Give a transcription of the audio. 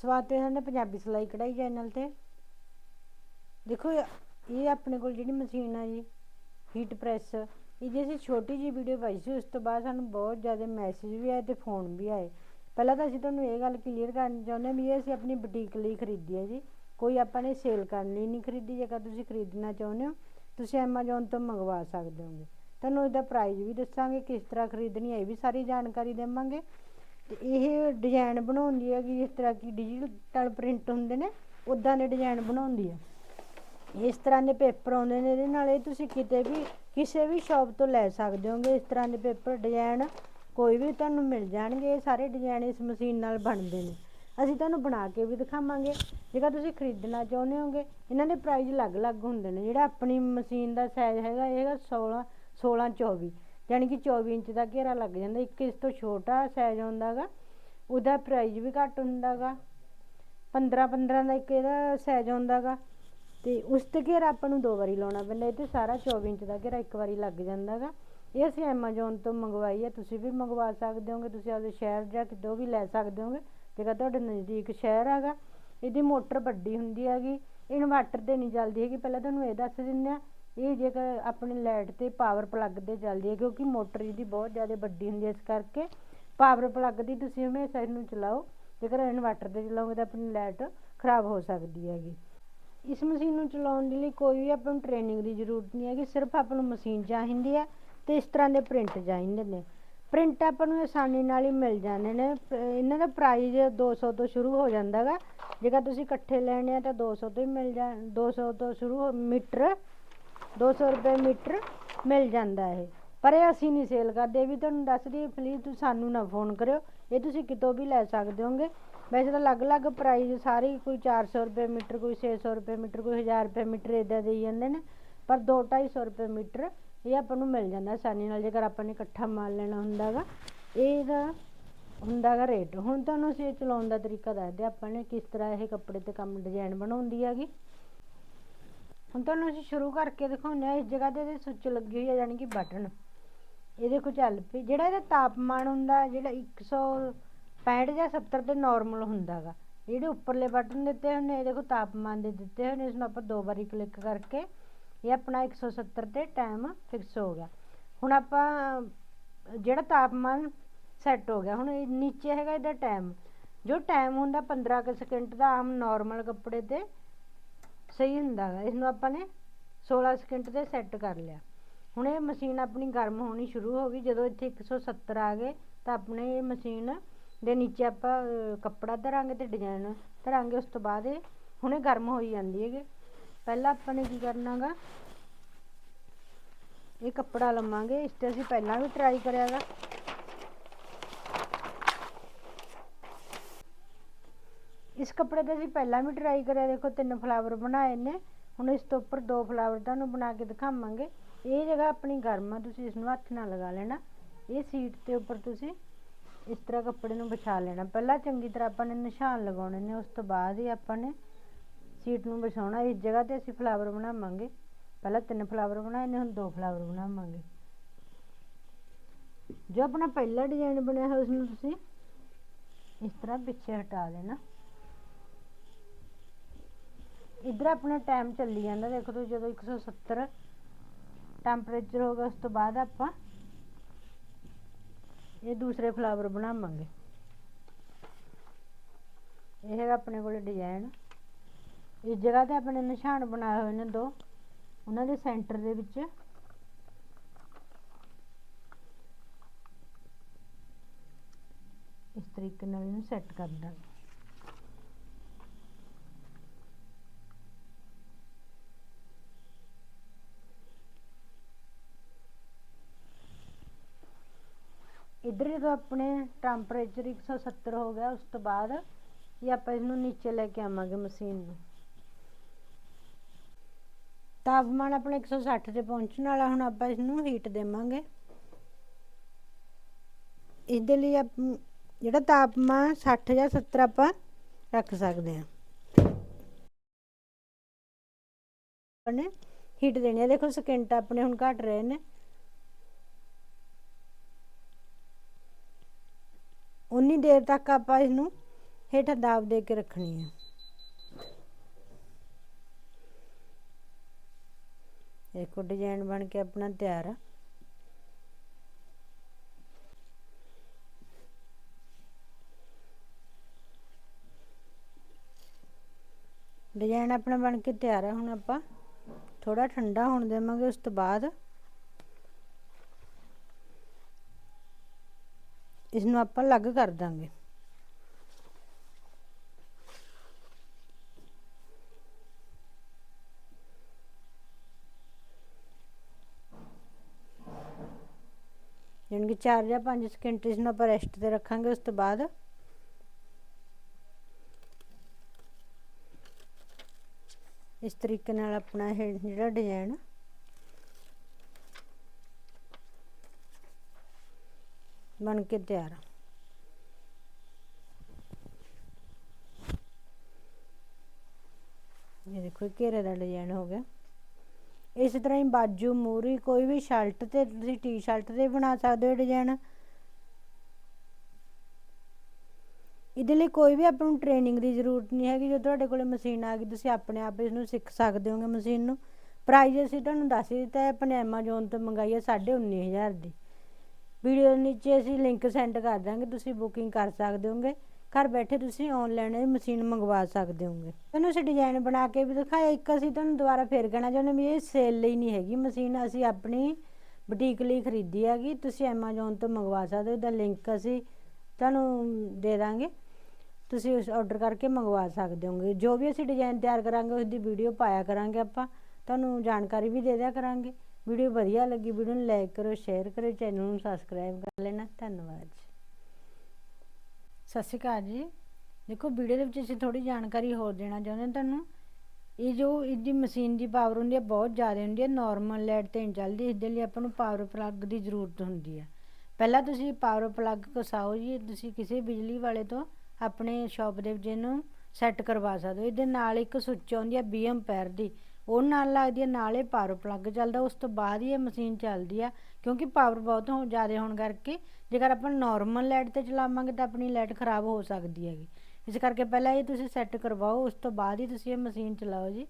ਸਵਾਦ ਤੇ ਹਨ ਪੰਜਾਬੀ ਸਿਲਾਈ ਕਢਾਈ ਚੈਨਲ ਤੇ। ਦੇਖੋ, ਇਹ ਆਪਣੇ ਕੋਲ ਜਿਹੜੀ ਮਸ਼ੀਨ ਆ ਜੀ ਹੀਟ ਪ੍ਰੈਸ ਇਹ ਜੇ ਅਸੀਂ ਛੋਟੀ ਜੀ ਵੀਡੀਓ ਪਾਈ ਸੀ, ਉਸ ਤੋਂ ਬਾਅਦ ਸਾਨੂੰ ਬਹੁਤ ਜ਼ਿਆਦਾ ਮੈਸੇਜ ਵੀ ਆਏ ਤੇ ਫੋਨ ਵੀ ਆਏ। ਪਹਿਲਾਂ ਤਾਂ ਅਸੀਂ ਤੁਹਾਨੂੰ ਇਹ ਗੱਲ ਕਲੀਅਰ ਕਰਨੀ ਚਾਹੁੰਦੇ ਹਾਂ ਵੀ ਇਹ ਅਸੀਂ ਆਪਣੀ ਬੁਟੀਕ ਲਈ ਖਰੀਦੀ ਹੈ ਜੀ। ਕੋਈ ਆਪਾਂ ਨੇ ਸੇਲ ਕਰਨ ਲਈ ਨਹੀਂ ਖਰੀਦੀ, ਜੇਕਰ ਤੁਸੀਂ ਖਰੀਦਣਾ ਚਾਹੁੰਦੇ ਹੋ, ਤੁਸੀਂ ਐਮਾਜ਼ੋਨ ਤੋਂ ਮੰਗਵਾ ਸਕਦੇ ਹੋਗੇ। ਤੁਹਾਨੂੰ ਇਹਦਾ ਪ੍ਰਾਈਸ ਵੀ ਦੱਸਾਂਗੇ, ਕਿਸ ਤਰ੍ਹਾਂ ਖਰੀਦਣੀ ਹੈ ਇਹ ਵੀ ਸਾਰੀ ਜਾਣਕਾਰੀ ਦੇਵਾਂਗੇ। ਅਤੇ ਇਹ ਡਿਜ਼ਾਇਨ ਬਣਾਉਂਦੀ ਹੈਗੀ ਜਿਸ ਤਰ੍ਹਾਂ ਕਿ ਡਿਜੀਟਲ ਪ੍ਰਿੰਟ ਹੁੰਦੇ ਨੇ ਉੱਦਾਂ ਦੇ ਡਿਜ਼ਾਈਨ ਬਣਾਉਂਦੀ ਹੈ ਇਸ ਤਰ੍ਹਾਂ ਦੇ ਪੇਪਰ ਆਉਂਦੇ ਨੇ ਇਹਦੇ ਨਾਲ, ਇਹ ਤੁਸੀਂ ਕਿਤੇ ਵੀ, ਕਿਸੇ ਵੀ ਸ਼ਾਪ ਤੋਂ ਲੈ ਸਕਦੇ ਹੋਗੇ, ਇਸ ਤਰ੍ਹਾਂ ਦੇ ਪੇਪਰ ਡਿਜ਼ਾਈਨ ਕੋਈ ਵੀ ਤੁਹਾਨੂੰ ਮਿਲ ਜਾਣਗੇ, ਇਹ ਸਾਰੇ ਡਿਜ਼ਾਈਨ ਇਸ ਮਸ਼ੀਨ ਨਾਲ ਬਣਦੇ ਨੇ। ਅਸੀਂ ਤੁਹਾਨੂੰ ਬਣਾ ਕੇ ਵੀ ਦਿਖਾਵਾਂਗੇ, ਜੇਕਰ ਤੁਸੀਂ ਖਰੀਦਣਾ ਚਾਹੁੰਦੇ ਹੋਗੇ, ਇਹਨਾਂ ਦੇ ਪ੍ਰਾਈਸ ਅਲੱਗ-ਅਲੱਗ ਹੁੰਦੇ ਨੇ, ਜਿਹੜਾ ਆਪਣੀ ਮਸ਼ੀਨ ਦਾ ਸਾਈਜ਼ ਹੈਗਾ, ਇਹ ਹੈਗਾ 16 16 24 ਯਾਨੀ ਕਿ 24 ਇੰਚ ਦਾ ਘੇਰਾ ਲੱਗ ਜਾਂਦਾ, ਇੱਕ ਇਸ ਤੋਂ ਛੋਟਾ ਸਾਈਜ਼ ਹੁੰਦਾਗਾ, ਉਹਦਾ ਪ੍ਰਾਈਸ ਵੀ ਘੱਟ ਹੁੰਦਾਗਾ 15 15 ਦਾ ਇੱਕ ਇਹਦਾ ਸਾਈਜ਼ ਹੁੰਦਾਗਾ, ਤੇ ਉਸ ਤੇ ਘੇਰਾ ਆਪਾਂ ਨੂੰ ਦੋ ਵਾਰੀ ਲਾਉਣਾ ਪੈਂਦਾ, ਇਹ ਤੇ ਸਾਰਾ 24 ਇੰਚ ਦਾ ਘੇਰਾ ਇੱਕ ਵਾਰੀ ਲੱਗ ਜਾਂਦਾਗਾ। ਇਹ ਅਸੀਂ ਐਮਾਜ਼ੋਨ ਤੋਂ ਮੰਗਵਾਈ ਹੈ ਤੁਸੀਂ ਵੀ ਮੰਗਵਾ ਸਕਦੇ ਹੋਗੇ, ਤੁਸੀਂ ਆਪਦੇ ਸ਼ਹਿਰ ਜਾਂ ਕਿਤੋਂ ਵੀ ਲੈ ਸਕਦੇ ਹੋਗੇ, ਜੇਕਰ ਤੁਹਾਡੇ ਨਜ਼ਦੀਕ ਸ਼ਹਿਰ ਹੈਗਾ, ਇਹਦੀ ਮੋਟਰ ਵੱਡੀ ਹੁੰਦੀ ਹੈਗੀ ਇਨਵਰਟਰ ਤੇ ਨਹੀਂ ਚੱਲਦੀ ਹੈਗੀ, ਪਹਿਲਾਂ ਤੁਹਾਨੂੰ ਇਹ ਦੱਸ ਦਿੰਦੇ ਆ ਇਹ ਜੇਕਰ ਆਪਣੀ ਲਾਈਟ ਤੇ ਪਾਵਰ ਪਲੱਗ ਤੇ ਚੱਲਦੀ ਹੈ ਕਿਉਂਕਿ ਮੋਟਰ ਇਹਦੀ ਬਹੁਤ ਜ਼ਿਆਦਾ ਵੱਡੀ ਹੁੰਦੀ ਹੈ ਇਸ ਕਰਕੇ ਪਾਵਰ ਪਲੱਗ ਦੀ ਤੁਸੀਂ ਹਮੇਸ਼ਾ ਇਹਨੂੰ ਚਲਾਓ, ਜੇਕਰ ਇਨਵਰਟਰ ਤੇ ਚਲਾਓਗੇ ਤਾਂ ਆਪਣੀ ਲਾਈਟ ਖਰਾਬ ਹੋ ਸਕਦੀ ਹੈਗੀ। ਇਸ ਮਸ਼ੀਨ ਨੂੰ ਚਲਾਉਣ ਦੇ ਲਈ ਕੋਈ ਵੀ ਆਪਾਂ ਨੂੰ ਟ੍ਰੇਨਿੰਗ ਦੀ ਜ਼ਰੂਰਤ ਨਹੀਂ ਹੈਗੀ, ਸਿਰਫ ਆਪਾਂ ਨੂੰ ਮਸ਼ੀਨ ਚਾਹੀਦੀ ਹੈ ਅਤੇ ਇਸ ਤਰ੍ਹਾਂ ਦੇ ਪ੍ਰਿੰਟ ਚਾਹੀਦੇ ਨੇ। ਪ੍ਰਿੰਟ ਆਪਾਂ ਨੂੰ ਆਸਾਨੀ ਨਾਲ ਹੀ ਮਿਲ ਜਾਂਦੇ ਨੇ। ਇਹਨਾਂ ਦਾ ਪ੍ਰਾਈਸ 200 ਤੋਂ ਸ਼ੁਰੂ ਹੋ ਜਾਂਦਾ ਜਾਂਦਾਗਾ ਜੇਕਰ ਤੁਸੀਂ ਇਕੱਠੇ ਲੈਣੇ ਆ ਤਾਂ 200 ਤੋਂ ਹੀ ਮਿਲ ਜਾ 200 ਤੋਂ ਸ਼ੁਰੂ ਹੋ- ਮੀਟਰ 200 ਰੁਪਏ ਮੀਟਰ ਮਿਲ ਜਾਂਦਾ ਇਹ। ਪਰ ਇਹ ਅਸੀਂ ਨਹੀਂ ਸੇਲ ਕਰਦੇ। ਇਹ ਵੀ ਤੁਹਾਨੂੰ ਦੱਸ ਦਈਏ ਪਲੀਜ਼ ਤੁਸੀਂ ਸਾਨੂੰ ਨਾ ਫੋਨ ਕਰਿਓ। ਇਹ ਤੁਸੀਂ ਕਿਤੋਂ ਵੀ ਲੈ ਸਕਦੇ ਹੋਗੇ। ਵੈਸੇ ਤਾਂ ਅਲੱਗ-ਅਲੱਗ ਪ੍ਰਾਈਸ ਸਾਰੇ ਕੋਈ 400 ਰੁਪਏ ਮੀਟਰ, ਕੋਈ 600 ਰੁਪਏ ਮੀਟਰ, ਕੋਈ 1000 ਰੁਪਏ ਮੀਟਰ ਇਦਾਂ ਦੇ ਜਾਂਦੇ ਨੇ। ਪਰ 2-250 ਰੁਪਏ ਮੀਟਰ ਇਹ ਆਪਾਂ ਨੂੰ ਮਿਲ ਜਾਂਦਾ ਆਸਾਨੀ ਨਾਲ, ਜੇਕਰ ਆਪਾਂ ਨੇ ਇਕੱਠਾ ਮਾਲ ਲੈਣਾ ਹੁੰਦਾਗਾ। ਇਹਦਾ ਹੁੰਦਾਗਾ ਰੇਟ ਹੁਣ ਤੁਹਾਨੂੰ ਅਸੀਂ ਇਹ ਚਲਾਉਣ ਦਾ ਤਰੀਕਾ ਦੱਸਦੇ ਆਪਾਂ ਨੇ ਕਿਸ ਤਰ੍ਹਾਂ ਇਹ ਕੱਪੜੇ ਤੇ ਕੰਮ ਡਿਜ਼ਾਈਨ ਬਣਾਉਂਦੀ ਹੈਗੀ। ਹੁਣ ਤੁਹਾਨੂੰ ਅਸੀਂ ਸ਼ੁਰੂ ਕਰਕੇ ਦਿਖਾਉਂਦੇ ਹਾਂ, ਇਸ ਜਗ੍ਹਾ ਤੇ ਇਹਦੇ ਸੁੱਚ ਲੱਗੀ ਹੋਈ ਹੈ ਯਾਨੀ ਕਿ ਬਟਨ। ਇਹਦੇ ਦੇਖੋ ਚੱਲ ਪਈ ਜਿਹੜਾ ਇਹਦਾ ਤਾਪਮਾਨ ਹੁੰਦਾ, ਜਿਹੜਾ 165 ਜਾਂ 70 ਤੇ ਨਾਰਮਲ ਹੁੰਦਾਗਾ ਜਿਹੜੇ ਉੱਪਰਲੇ ਬਟਨ ਦਿੱਤੇ ਹੁੰਦੇ ਨੇ ਇਹ ਦੇਖੋ ਤਾਪਮਾਨ ਦੇ ਦਿੱਤੇ ਹੋਏ ਨੇ, ਇਸ ਨੂੰ ਆਪਾਂ ਦੋ ਵਾਰੀ ਕਲਿੱਕ ਕਰਕੇ, ਇਹ ਆਪਣਾ 170 ਤੇ ਟਾਈਮ ਫਿਕਸ ਹੋ ਗਿਆ। ਹੁਣ ਆਪਾਂ, ਜਿਹੜਾ ਤਾਪਮਾਨ ਸੈੱਟ ਹੋ ਗਿਆ, ਹੁਣ ਇਹ ਨੀਚੇ ਹੈਗਾ ਇਹਦਾ ਟਾਈਮ ਜੋ ਟਾਈਮ ਹੁੰਦਾ 15 ਕੁ ਸਕਿੰਟ ਦਾ, ਆਮ ਨਾਰਮਲ ਕੱਪੜੇ ਤੇ ਸਹੀ ਹੁੰਦਾ ਗਾ ਇਸ ਨੂੰ ਆਪਾਂ ਨੇ 16 ਸਕਿੰਟ ਤੇ ਸੈੱਟ ਕਰ ਲਿਆ। ਹੁਣ ਇਹ ਮਸ਼ੀਨ ਆਪਣੀ ਗਰਮ ਹੋਣੀ ਸ਼ੁਰੂ ਹੋ ਗਈ, ਜਦੋਂ ਇੱਥੇ 170 ਆ ਗਏ, ਤਾਂ ਆਪਣੇ ਇਹ ਮਸ਼ੀਨ ਦੇ ਨੀਚੇ ਆਪਾਂ ਕੱਪੜਾ ਧਰਾਂਗੇ ਅਤੇ ਡਿਜ਼ਾਈਨ ਧਰਾਂਗੇ, ਉਸ ਤੋਂ ਬਾਅਦ ਇਹ ਹੁਣੇ ਗਰਮ ਹੋਈ ਜਾਂਦੀ ਹੈਗੀ। ਪਹਿਲਾਂ ਆਪਾਂ ਨੇ ਕੀ ਕਰਨਾਗਾ ਇਹ ਕੱਪੜਾ ਲਵਾਂਗੇ ਇਸ ਤੇ ਅਸੀਂ ਪਹਿਲਾਂ ਵੀ ਟਰਾਈ ਕਰਿਆਗਾ ਇਸ ਕੱਪੜੇ ਤੇ ਅਸੀਂ ਪਹਿਲਾਂ ਵੀ ਟਰਾਈ ਕਰਿਆ, ਦੇਖੋ ਤਿੰਨ ਫਲਾਵਰ ਬਣਾਏ ਨੇ। ਹੁਣ ਇਸ ਤੋਂ ਉੱਪਰ ਦੋ ਫਲਾਵਰ ਤੁਹਾਨੂੰ ਬਣਾ ਕੇ ਦਿਖਾਵਾਂਗੇ। ਇਹ ਜਗ੍ਹਾ ਆਪਣੀ ਗਰਮ ਆ, ਤੁਸੀਂ ਇਸ ਨੂੰ ਹੱਥ ਨਾਲ ਲਗਾ ਲੈਣਾ। ਇਹ ਸੀਟ ਦੇ ਉੱਪਰ ਤੁਸੀਂ ਇਸ ਤਰ੍ਹਾਂ ਕੱਪੜੇ ਨੂੰ ਵਿਛਾ ਲੈਣਾ। ਪਹਿਲਾਂ ਚੰਗੀ ਤਰ੍ਹਾਂ ਆਪਾਂ ਨੇ ਨਿਸ਼ਾਨ ਲਗਾਉਣੇ ਨੇ, ਉਸ ਤੋਂ ਬਾਅਦ ਹੀ ਆਪਾਂ ਨੇ ਸੀਟ ਨੂੰ ਵਿਛਾਉਣਾ। ਇਸ ਜਗ੍ਹਾ ਤੇ ਅਸੀਂ ਫਲਾਵਰ ਬਣਾਵਾਂਗੇ। ਪਹਿਲਾਂ ਤਿੰਨ ਫਲਾਵਰ ਬਣਾਏ ਨੇ, ਹੁਣ ਦੋ ਫਲਾਵਰ ਬਣਾਵਾਂਗੇ। ਜੋ ਆਪਣਾ ਪਹਿਲਾ ਡਿਜ਼ਾਈਨ ਬਣਿਆ ਹੈ ਉਸ ਨੂੰ ਤੁਸੀਂ ਇਸ ਤਰ੍ਹਾਂ ਪਿੱਛੇ ਹਟਾ ਦੇਣਾ ਇੱਧਰ ਆਪਣਾ ਟਾਈਮ ਚੱਲੀ ਜਾਂਦਾ, ਦੇਖੋ ਤੁਸੀਂ ਜਦੋਂ 170 ਟੈਂਪਰੇਚਰ ਹੋਗਾ ਉਸ ਤੋਂ ਬਾਅਦ ਆਪਾਂ ਇਹ ਦੂਸਰੇ ਫਲਾਵਰ ਬਣਾਵਾਂਗੇ। ਇਹ ਹੈਗਾ ਆਪਣੇ ਕੋਲ ਡਿਜ਼ਾਈਨ ਇਸ ਜਗ੍ਹਾ ਤੇ ਆਪਣੇ ਨਿਸ਼ਾਨ ਬਣਾਏ ਹੋਏ ਨੇ ਦੋ। ਉਹਨਾਂ ਦੇ ਸੈਂਟਰ ਦੇ ਵਿੱਚ। ਇਸ ਤਰੀਕੇ ਨਾਲ ਇਹਨੂੰ ਸੈੱਟ ਕਰ ਦਾਂਗੇ। ਇੱਧਰ ਜਦੋਂ ਆਪਣੇ ਟੈਂਪਰੇਚਰ 170 ਹੋ ਗਿਆ, ਉਸ ਤੋਂ ਬਾਅਦ ਇਹ ਆਪਾਂ ਇਹਨੂੰ ਨੀਚੇ ਲੈ ਕੇ ਆਵਾਂਗੇ ਮਸ਼ੀਨ ਨੂੰ। ਤਾਪਮਾਨ ਆਪਣਾ 160 ਤੇ ਪਹੁੰਚਣ ਵਾਲਾ, ਹੁਣ ਆਪਾਂ ਇਸ ਹੀਟ ਦੇਵਾਂਗੇ। ਇਹਦੇ ਲਈ ਆਪ, ਜਿਹੜਾ ਤਾਪਮਾਨ 60 ਜਾਂ 70 ਆਪਾਂ ਰੱਖ ਸਕਦੇ ਹਾਂ। ਆਪਣੇ ਹੀਟ ਦੇਣੀ ਹੈ। ਦੇਖੋ ਸਕਿੰਟ ਆਪਣੇ ਹੁਣ ਘਟ ਰਹੇ ਨੇ। ਉਨੀ ਦੇਰ ਤੱਕ ਆਪਾਂ ਇਸ ਹੇਠਾਂ ਦਾਬ ਦੇ ਕੇ ਰੱਖਣੀ ਹੈ ਦੇਖੋ ਡਿਜ਼ਾਈਨ ਬਣ ਕੇ ਆਪਣਾ ਤਿਆਰ ਆ। ਡਿਜ਼ਾਈਨ ਆਪਣਾ ਬਣ ਕੇ ਤਿਆਰ ਆ। ਹੁਣ ਆਪਾਂ ਥੋੜਾ ਠੰਡਾ ਹੋਣ ਦੇਵਾਂਗੇ, ਉਸ ਤੋਂ ਬਾਅਦ ਇਸ ਨੂੰ ਆਪਾਂ ਅਲੱਗ ਕਰ ਦਾਂਗੇ। ਯਾਨੀ ਕਿ 4 ਜਾਂ 5 ਸਕਿੰਟ ਇਸ ਨੂੰ ਆਪਾਂ ਰੈਸਟ ਤੇ ਰੱਖਾਂਗੇ, ਉਸ ਤੋਂ ਬਾਅਦ ਇਸ ਤਰੀਕੇ ਨਾਲ ਆਪਣਾ ਇਹ ਜਿਹੜਾ ਡਿਜ਼ਾਈਨ ਬਣ ਕੇ ਤਿਆਰ ਆ। ਇਹ ਦੇਖੋ ਘੇਰੇ ਦਾ ਡਿਜ਼ਾਈਨ ਹੋ ਗਿਆ। ਇਸ ਤਰ੍ਹਾਂ ਹੀ ਬਾਜੂ, ਮੂਰੀ ਕੋਈ ਵੀ ਸ਼ਰਟ ਤੇ ਤੁਸੀਂ ਟੀ-ਸ਼ਰਟ ਤੇ ਬਣਾ ਸਕਦੇ ਹੋ ਡਿਜ਼ਾਈਨ ਇਹਦੇ ਲਈ ਕੋਈ ਵੀ ਆਪਾਂ ਨੂੰ ਟ੍ਰੇਨਿੰਗ ਦੀ ਜ਼ਰੂਰਤ ਨਹੀਂ ਹੈਗੀ। ਜੇ ਤੁਹਾਡੇ ਕੋਲੇ ਮਸ਼ੀਨ ਆ ਗਈ, ਤੁਸੀਂ ਆਪਣੇ ਆਪ ਇਸ ਨੂੰ ਸਿੱਖ ਸਕਦੇ ਹੋਗੇ ਮਸ਼ੀਨ ਨੂੰ। ਪ੍ਰਾਈਸ ਅਸੀਂ ਤੁਹਾਨੂੰ ਦੱਸ ਹੀ ਦਿੱਤਾ ਹੈ ਆਪਣੇ ਐਮਾਜ਼ੋਨ ਤੋਂ ਮੰਗਾਈ ਹੈ 19500 ਦੀ। ਵੀਡੀਓ ਦੇ ਨੀਚੇ ਅਸੀਂ ਲਿੰਕ ਸੈਂਡ ਕਰ ਦਾਂਗੇ ਤੁਸੀਂ ਬੁਕਿੰਗ ਕਰ ਸਕਦੇ ਹੋਗੇ। ਘਰ ਬੈਠੇ ਤੁਸੀਂ ਆਨਲਾਈਨ ਇਹ ਮਸ਼ੀਨ ਮੰਗਵਾ ਸਕਦੇ ਹੋਗੇ। ਤੁਹਾਨੂੰ ਅਸੀਂ ਡਿਜ਼ਾਈਨ ਬਣਾ ਕੇ ਵੀ ਦਿਖਾਇਆ, ਇੱਕ ਅਸੀਂ ਤੁਹਾਨੂੰ ਦੁਬਾਰਾ ਫੇਰ ਕਹਿਣਾ ਚਾਹੁੰਦੇ ਵੀ ਇਹ ਸੇਲ ਲਈ ਨਹੀਂ ਹੈਗੀ ਮਸ਼ੀਨ ਅਸੀਂ ਆਪਣੀ ਬੁਟੀਕ ਲਈ ਖਰੀਦੀ ਹੈਗੀ, ਤੁਸੀਂ ਐਮਾਜ਼ੋਨ ਤੋਂ ਮੰਗਵਾ ਸਕਦੇ ਹੋ ਇਹਦਾ ਲਿੰਕ ਅਸੀਂ ਤੁਹਾਨੂੰ ਦੇ ਦਾਂਗੇ ਤੁਸੀਂ ਉਸ ਆਰਡਰ ਕਰਕੇ ਮੰਗਵਾ ਸਕਦੇ ਹੋਗੇ। ਜੋ ਵੀ ਅਸੀਂ ਡਿਜ਼ਾਈਨ ਤਿਆਰ ਕਰਾਂਗੇ, ਉਸ ਦੀ ਵੀਡੀਓ ਪਾਇਆ ਕਰਾਂਗੇ ਆਪਾਂ, ਤੁਹਾਨੂੰ ਜਾਣਕਾਰੀ ਵੀ ਦੇ ਦਿਆ ਕਰਾਂਗੇ। ਵੀਡੀਓ ਵਧੀਆ ਲੱਗੀ, ਵੀਡੀਓ ਨੂੰ ਲਾਈਕ ਕਰੋ ਸ਼ੇਅਰ ਕਰੋ ਚੈਨਲ ਨੂੰ ਸਬਸਕ੍ਰਾਈਬ ਕਰ ਲੈਣਾ। ਧੰਨਵਾਦ ਜੀ। ਸਤਿ ਸ਼੍ਰੀ ਅਕਾਲ ਜੀ। ਦੇਖੋ, ਵੀਡੀਓ ਦੇ ਵਿੱਚ ਅਸੀਂ ਥੋੜੀ ਜਾਣਕਾਰੀ ਹੋਰ ਦੇਣਾ ਚਾਹੁੰਦੇ ਹਾਂ ਤੁਹਾਨੂੰ। ਇਹ ਜੋ ਇਹਦੀ ਮਸ਼ੀਨ ਦੀ ਪਾਵਰ ਹੁੰਦੀ ਹੈ, ਬਹੁਤ ਜ਼ਿਆਦਾ ਹੁੰਦੀ ਹੈ। ਨਾਰਮਲ ਲਾਈਟ ਤੇ ਨਹੀਂ ਚੱਲਦੀ। ਇਸ ਦੇ ਲਈ ਆਪਾਂ ਨੂੰ ਪਾਵਰ ਪਲੱਗ ਦੀ ਜ਼ਰੂਰਤ ਹੁੰਦੀ ਹੈ। ਪਹਿਲਾਂ ਤੁਸੀਂ ਪਾਵਰ ਪਲੱਗ ਕਸਾਓ ਜੀ। ਤੁਸੀਂ ਕਿਸੇ ਬਿਜਲੀ ਵਾਲੇ ਤੋਂ ਆਪਣੇ ਸ਼ਾਪ ਦੇ ਵਿੱਚ ਇਹਨੂੰ ਸੈੱਟ ਕਰਵਾ ਸਕਦੇ ਹੋ। ਇਹਦੇ ਨਾਲ ਇੱਕ ਸੁੱਚ ਆਉਂਦੀ ਹੈ 20 ਐਂਪੀਅਰ ਦੀ। ਉਹ ਨਾਲ ਲੱਗਦੀ ਹੈ ਨਾਲੇ ਪਾਵਰ ਪਲੱਗ ਚੱਲਦਾ, ਉਸ ਤੋਂ ਬਾਅਦ ਹੀ ਇਹ ਮਸ਼ੀਨ ਚੱਲਦੀ ਆ, ਕਿਉਂਕਿ ਪਾਵਰ ਬਹੁਤ ਹੋ, ਜ਼ਿਆਦਾ ਹੋਣ ਕਰਕੇ, ਜੇਕਰ ਆਪਾਂ ਨਾਰਮਲ ਲਾਈਟ ਤੇ ਚਲਾਵਾਂਗੇ ਤਾਂ ਆਪਣੀ ਲਾਈਟ ਖਰਾਬ ਹੋ ਸਕਦੀ ਹੈਗੀ। ਇਸ ਕਰਕੇ ਪਹਿਲਾਂ ਇਹ ਤੁਸੀਂ ਸੈੱਟ ਕਰਵਾਓ, ਉਸ ਤੋਂ ਬਾਅਦ ਹੀ ਤੁਸੀਂ ਇਹ ਮਸ਼ੀਨ ਚਲਾਓ ਜੀ।